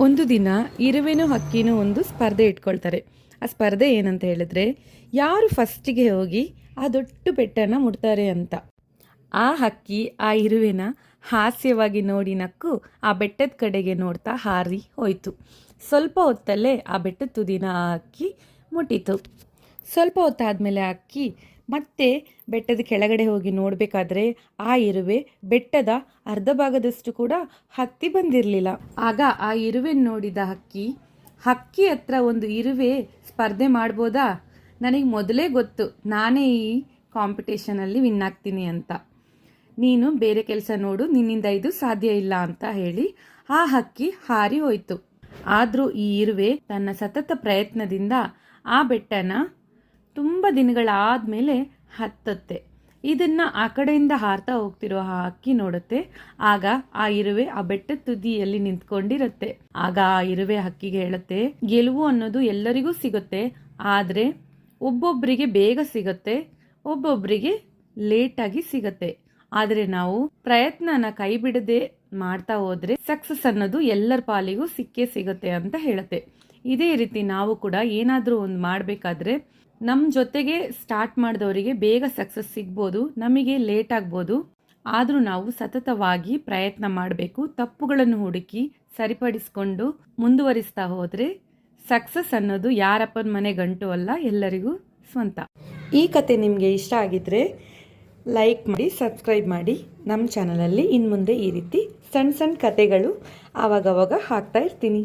ಒಂದು ದಿನ ಇರುವೆನೂ ಹಕ್ಕಿನೂ ಒಂದು ಸ್ಪರ್ಧೆ ಇಟ್ಕೊಳ್ತಾರೆ. ಆ ಸ್ಪರ್ಧೆ ಏನಂತ ಹೇಳಿದ್ರೆ, ಯಾರು ಫಸ್ಟಿಗೆ ಹೋಗಿ ಆ ದೊಡ್ಡ ಬೆಟ್ಟನ ಮುಟ್ತಾರೆ ಅಂತ. ಆ ಹಕ್ಕಿ, ಆ ಇರುವೆನ ಹಾಸ್ಯವಾಗಿ ನೋಡಿ ನಕ್ಕು, ಆ ಬೆಟ್ಟದ ಕಡೆಗೆ ನೋಡ್ತಾ ಹಾರಿ ಹೋಯಿತು. ಸ್ವಲ್ಪ ಹೊತ್ತಲ್ಲೇ ಆ ಬೆಟ್ಟದ ತುದಿನ ಆ ಹಕ್ಕಿ ಮುಟ್ಟಿತು ಸ್ವಲ್ಪ ಹೊತ್ತಾದಮೇಲೆ ಆ ಅಕ್ಕಿ ಮತ್ತೆ ಬೆಟ್ಟದ ಕೆಳಗಡೆ ಹೋಗಿ ನೋಡಬೇಕಾದ್ರೆ ಆ ಇರುವೆ ಬೆಟ್ಟದ ಅರ್ಧ ಭಾಗದಷ್ಟು ಕೂಡ ಹತ್ತಿ ಬಂದಿರಲಿಲ್ಲ. ಆಗ ಆ ಇರುವೆ ನೋಡಿದ ಹಕ್ಕಿ ಹಕ್ಕಿ ಹತ್ರ ಒಂದು ಇರುವೆ ಸ್ಪರ್ಧೆ ಮಾಡ್ಬೋದಾ? ನನಗೆ ಮೊದಲೇ ಗೊತ್ತು, ನಾನೇ ಈ ಕಾಂಪಿಟೇಷನಲ್ಲಿ ವಿನ್ ಆಗ್ತೀನಿ ಅಂತ. ನೀನು ಬೇರೆ ಕೆಲಸ ನೋಡು, ನಿನ್ನಿಂದ ಇದು ಸಾಧ್ಯ ಇಲ್ಲ ಅಂತ ಹೇಳಿ ಆ ಹಕ್ಕಿ ಹಾರಿ ಹೋಯಿತು. ಆದರೂ ಈ ಇರುವೆ ತನ್ನ ಸತತ ಪ್ರಯತ್ನದಿಂದ ಆ ಬೆಟ್ಟನ ತುಂಬ ದಿನಗಳಾದಮೇಲೆ ಹತ್ತತ್ತೆ. ಇದನ್ನ ಆ ಕಡೆಯಿಂದ ಹಾರ್ತಾ ಹೋಗ್ತಿರೋ ಆ ಅಕ್ಕಿ ನೋಡುತ್ತೆ. ಆಗ ಆ ಇರುವೆ ಆ ಬೆಟ್ಟದ ತುದಿಯಲ್ಲಿ ನಿಂತ್ಕೊಂಡಿರುತ್ತೆ. ಆಗ ಆ ಇರುವೆ ಹಕ್ಕಿಗೆ ಹೇಳುತ್ತೆ, ಗೆಲುವು ಅನ್ನೋದು ಎಲ್ಲರಿಗೂ ಸಿಗುತ್ತೆ, ಆದರೆ ಒಬ್ಬೊಬ್ಬರಿಗೆ ಬೇಗ ಸಿಗುತ್ತೆ ಒಬ್ಬೊಬ್ಬರಿಗೆ ಲೇಟಾಗಿ ಸಿಗುತ್ತೆ. ಆದರೆ ನಾವು ಪ್ರಯತ್ನನ ಕೈ ಬಿಡದೆ ಮಾಡ್ತಾ ಹೋದ್ರೆ ಸಕ್ಸಸ್ ಅನ್ನೋದು ಎಲ್ಲರ ಪಾಲಿಗೂ ಸಿಕ್ಕೇ ಸಿಗುತ್ತೆ ಅಂತ ಹೇಳುತ್ತೆ. ಇದೇ ರೀತಿ ನಾವು ಕೂಡ ಏನಾದರೂ ಒಂದು ಮಾಡಬೇಕಾದ್ರೆ ನಮ್ಮ ಜೊತೆಗೆ ಸ್ಟಾರ್ಟ್ ಮಾಡಿದವರಿಗೆ ಬೇಗ ಸಕ್ಸಸ್ ಸಿಗ್ಬೋದು, ನಮಗೆ ಲೇಟ್ ಆಗ್ಬೋದು. ಆದರೂ ನಾವು ಸತತವಾಗಿ ಪ್ರಯತ್ನ ಮಾಡಬೇಕು, ತಪ್ಪುಗಳನ್ನು ಹುಡುಕಿ ಸರಿಪಡಿಸ್ಕೊಂಡು ಮುಂದುವರಿಸ್ತಾ ಹೋದರೆ ಸಕ್ಸಸ್ ಅನ್ನೋದು ಯಾರಪ್ಪನ ಮನೆ ಗಂಟು ಅಲ್ಲ, ಎಲ್ಲರಿಗೂ ಸ್ವಂತ. ಈ ಕತೆ ನಿಮಗೆ ಇಷ್ಟ ಆಗಿದ್ದರೆ ಲೈಕ್ ಮಾಡಿ ಸಬ್ಸ್ಕ್ರೈಬ್ ಮಾಡಿ. ನಮ್ಮ ಚಾನಲಲ್ಲಿ ಇನ್ನು ಮುಂದೆ ಈ ರೀತಿ ಸಣ್ಣ ಸಣ್ಣ ಕತೆಗಳು ಆವಾಗವಾಗ ಹಾಕ್ತಾ ಇರ್ತೀನಿ.